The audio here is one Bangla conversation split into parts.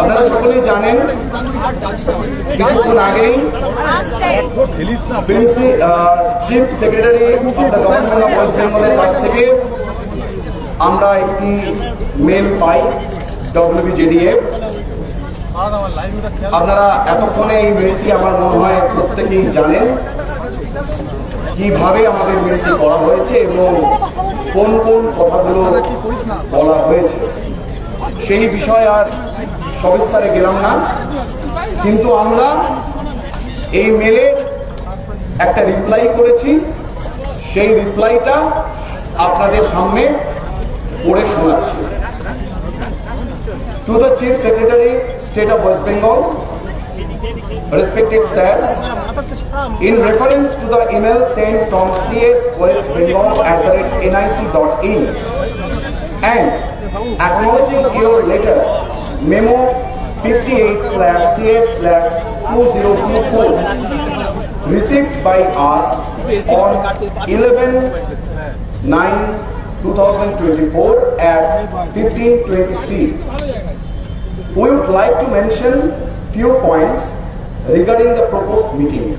আপনারা সকলেই জানেন, কিছুক্ষণ আগেই চিফ সেক্রেটারি ওয়েস্ট বেঙ্গলের কাছ থেকে আমরা একটি মেল পাই, ডব্লিউবিজেডিএফ। আপনারা এতক্ষণে এই মেলটি আমার মনে হয় প্রত্যেকেই জানেন, কীভাবে আমাদের মেলটি করা হয়েছে এবং কোন কোন কথাগুলো বলা হয়েছে। সেই বিষয়ে আর সবিস্তারে গেলাম না। কিন্তু আমরা এই মেলে একটা রিপ্লাই করেছি। সেই রিপ্লাইটা আপনাদের সামনে পড়ে শোনাচ্ছি। To the chief secretary state of West Bengal respected sir in reference to the email sent from CS West Bengal at the rate NIC dot in and acknowledging your letter memo 58 slash cs slash 2024 received by us on 11 9 2024 at 1523 we would like to mention few points regarding the proposed meeting.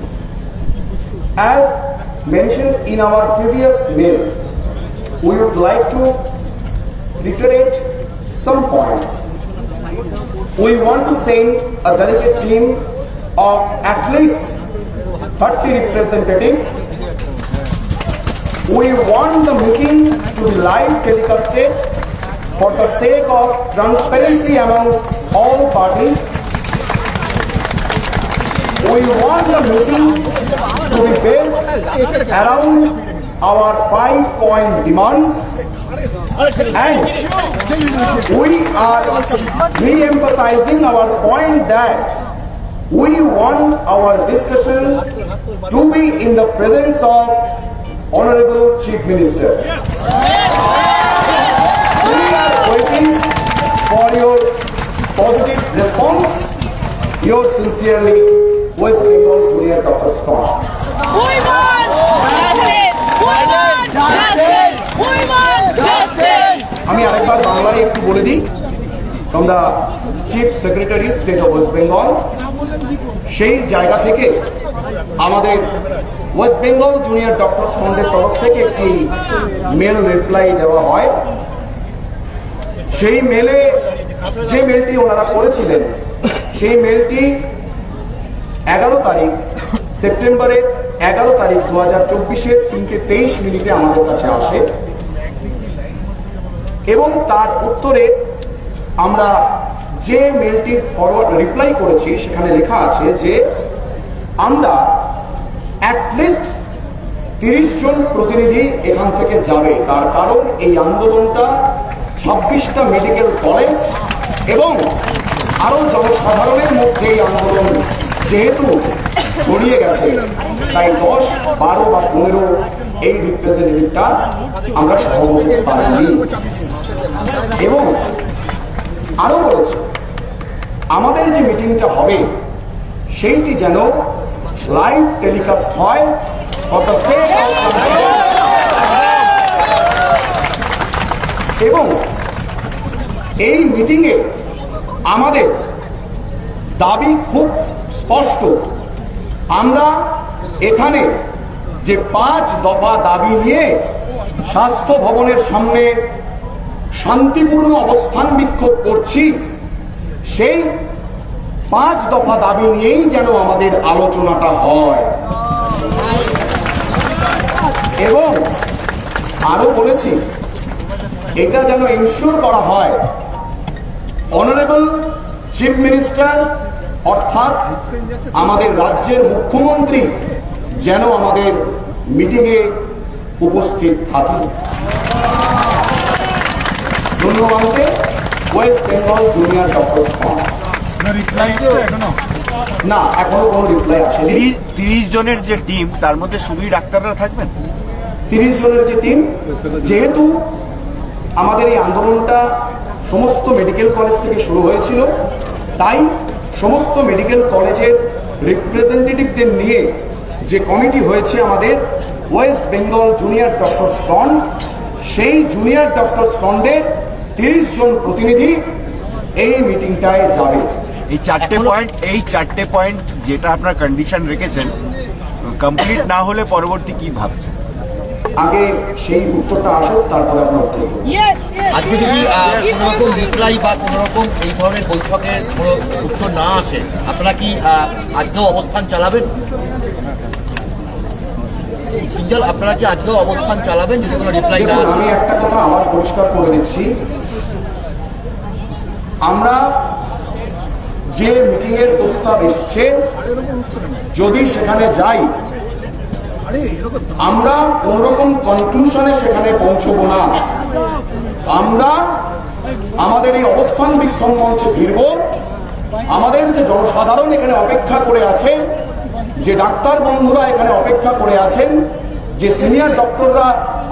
As mentioned in our previous mail, we would like to reiterate some points. We want to send a delegate team of at least 30 representatives. We want the meeting to be live telecasted for the sake of transparency amongst all parties. We want the meeting to be based around our five point demands and we are re-emphasizing our point that we want our discussion to be in the presence of Honorable Chief Minister. We are waiting for your positive response. Yours sincerely, West Bengal Junior Doctors Fund. আমি আরেকবার বাংলায় একটু বলে দিই। From the chief secretary state of West Bengal সেই জায়গা থেকে আমাদের ওয়েস্ট বেঙ্গল জুনিয়র ডক্টরস ফান্ডের তরফ থেকে একটি মেল রিপ্লাই দেওয়া হয়। সেই মেলে যে মেলটি ওনারা করেছিলেন, সেই মেলটি এগারো তারিখ সেপ্টেম্বরের এগারো তারিখ, দু হাজার চব্বিশের তিনটে তেইশ মিনিটে আমাদের কাছে আসে। এবং তার উত্তরে আমরা যে মেলটি ফরওয়ার্ড রিপ্লাই করেছি, সেখানে লেখা আছে যে আমরা অ্যাটলিস্ট তিরিশ জন প্রতিনিধি এখান থেকে যাবে। তার কারণ এই আন্দোলনটা ছাব্বিশটা মেডিকেল কলেজ এবং আরও জনসাধারণের মধ্যে এই আন্দোলন যেহেতু ছড়িয়ে গেছে, তাই দশ, বারো বা পনেরো এই রিপ্রেজেন্টেটিভটা আমরা সহমত পাইনি। এবং আরও বলেছে, আমাদের যে মিটিংটা হবে, সেইটি যেন লাইভ টেলিকাস্ট হয় এবং এই মিটিংয়ে আমাদের দাবি খুব স্পষ্ট। আমরা এখানে যে পাঁচ দফা দাবি নিয়ে স্বাস্থ্য ভবনের সামনে শান্তিপূর্ণ অবস্থান বিক্ষোভ করছি, সেই পাঁচ দফা দাবি নিয়েই যেন আমাদের আলোচনাটা হয়। এবং আরও বলেছি, এটা যেন ইনশিওর করা হয় অনারেবল চিফ মিনিস্টার অর্থাৎ আমাদের রাজ্যের মুখ্যমন্ত্রী, যেন আমাদের মিটিংয়ে উপস্থিত থাকেন। ধন্যবাদ ওয়েস্ট বেঙ্গল জুনিয়র ডক্টর এখনও? না এখনও কোনো রিপ্লাই আসেনি। তিরিশ তিরিশ জনের যে টিম তার মধ্যে শুধুই ডাক্তাররা থাকবেন? তিরিশ জনের যে টিম যেহেতু আমাদের এই আন্দোলনটা সমস্ত মেডিকেল কলেজ থেকে শুরু হয়েছিল তাই সমস্ত মেডিকেল কলেজের রিপ্রেজেন্টেটিভদের নিয়ে যে কমিটি হয়েছে আমাদের West Bengal junior doctors front সেই জুনিয়র ডক্টরস ফ্রন্টের তিরিশ জন প্রতিনিধি এই মিটিংটায় যাবে এই চারটে পয়েন্ট এই চারটে পয়েন্ট যেটা আপনার কন্ডিশন রেখেছেন কমপ্লিট না হলে পরবর্তী কি ভাবছেন আগে সেই উত্তরটা আসুক তারপরে আপনার উত্তর. আজকে যদি. কোনো রকম. রিপ্লাই বা কোনো রকম এই ধরনের বৈঠকের কোনো উত্তর না আসে আপনারা কি আজকেও অবস্থান চালাবেন সিঞ্জল আপনারা কি আজকেও অবস্থান চালাবেন যদি কোনো রিপ্লাই না আমি একটা কথা আবার পরিষ্কার করে দিচ্ছি। আমরা যে মিটিং এর প্রস্তাব এসছে যদি সেখানে যাই আমরা কোন রকম কনক্লুশনে সেখানে পৌঁছবো না। আমরা আমাদের এই অবস্থান বিক্ষোভ মঞ্চে ফিরব। আমাদের যে জনসাধারণ এখানে অপেক্ষা করে আছে যে ডাক্তার বন্ধুরা এখানে অপেক্ষা করে আছেন, যে সিনিয়র ডক্টররা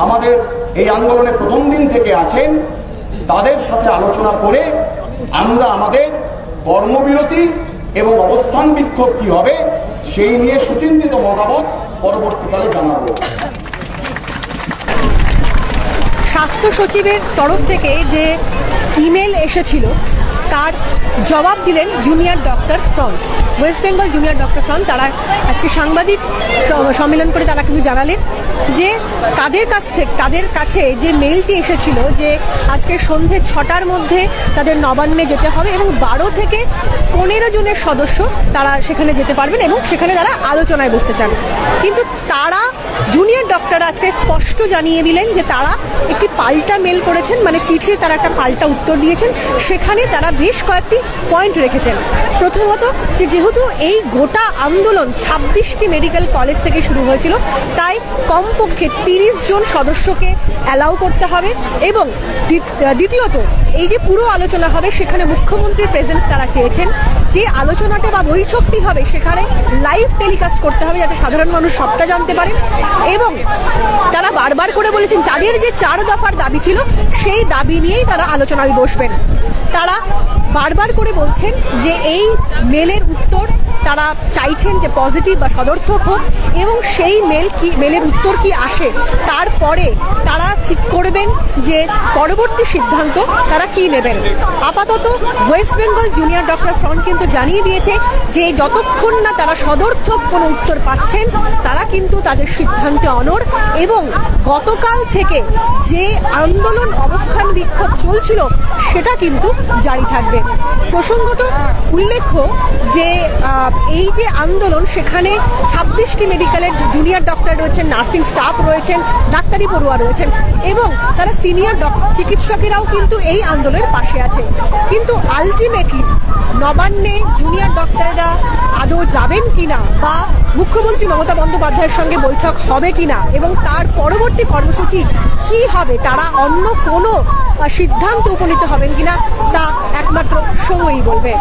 আমাদের এই আন্দোলনে প্রথম দিন থেকে আছেন, তাদের সাথে আলোচনা করে আমরা আমাদের কর্মবিরতি এবং অবস্থান বিক্ষোভ কি হবে, সেই নিয়ে সুচিন্তিত মতামত পরবর্তীকালে জানাব। স্বাস্থ্য সচিবের তরফ থেকে যে ইমেল এসেছিল তার জবাব দিলেন junior doctor front. West Bengal junior doctor front, তারা আজকে সাংবাদিক সম্মেলন করে তারা কিন্তু জানালেন। যে তাদের কাছ থেকে তাদের কাছে যে মেলটি এসেছিল যে আজকে সন্ধে ছটার মধ্যে তাদের নবান্নে যেতে হবে এবং বারো থেকে পনেরো জনের সদস্য তারা সেখানে যেতে পারবেন এবং সেখানে তারা আলোচনায় বসতে চান। কিন্তু তারা জুনিয়র ডক্টর আজকে স্পষ্ট জানিয়ে দিলেন যে তারা একটি পাল্টা মেল করেছেন মানে চিঠির তারা একটা পাল্টা উত্তর দিয়েছেন। সেখানে তারা বেশ কয়েকটি পয়েন্ট রেখেছেন। প্রথমত যে যেহেতু এই গোটা আন্দোলন ছাব্বিশটি মেডিকেল কলেজ থেকে শুরু হয়েছিল, তাই কমপক্ষে তিরিশ জন সদস্যকে অ্যালাউ করতে হবে এবং দ্বিতীয়ত, এই যে পুরো আলোচনা হবে, সেখানে মুখ্যমন্ত্রীর প্রেজেন্স তারা চেয়েছেন। যে আলোচনাটা বা বৈঠকটি হবে, সেখানে লাইভ টেলিকাস্ট করতে হবে যাতে সাধারণ মানুষ সবটা জানতে পারেন। এবং তারা বারবার করে বলেছেন যাদের যে চার দফার দাবি ছিল, সেই দাবি নিয়েই তারা আলোচনায় বসবেন। তারা বারবার করে বলছেন যে এই মেলের উত্তর তারা চাইছেন যে পজিটিভ বা সদর্থক হোক এবং সেই মেল কি, মেলের উত্তর কি আসে, তারপরে তারা ঠিক করবেন যে পরবর্তী সিদ্ধান্ত তারা কি নেবেন। আপাতত West Bengal junior doctor front কিন্তু জানিয়ে দিয়েছে যে যতক্ষণ না তারা সদর্থক কোনো উত্তর পাচ্ছেন, তারা কিন্তু তাদের সিদ্ধান্তে অনড় এবং গতকাল থেকে যে আন্দোলন অবস্থান বিক্ষোভ চলছিল সেটা কিন্তু জারি থাকবে। প্রসঙ্গত উল্লেখ্য যে এই যে আন্দোলন, সেখানে ছাব্বিশটি মেডিকেলের জুনিয়র ডক্টর রয়েছেন, নার্সিং স্টাফ রয়েছেন, ডাক্তারি পড়ুয়া রয়েছেন এবং তারা সিনিয়র চিকিৎসকেরাও কিন্তু এই আন্দোলনের পাশে আছে। কিন্তু আলটিমেটলি নবান্নে জুনিয়র ডক্টররা আদৌ যাবেন কিনা বা মুখ্যমন্ত্রী মমতা বন্দ্যোপাধ্যায়ের সঙ্গে বৈঠক হবে কিনা এবং তার পরবর্তী কর্মসূচি কি হবে, তারা অন্য কোনো সিদ্ধান্ত উপনীত হবেন কিনা, তা একমাত্র সময়ই বলবে।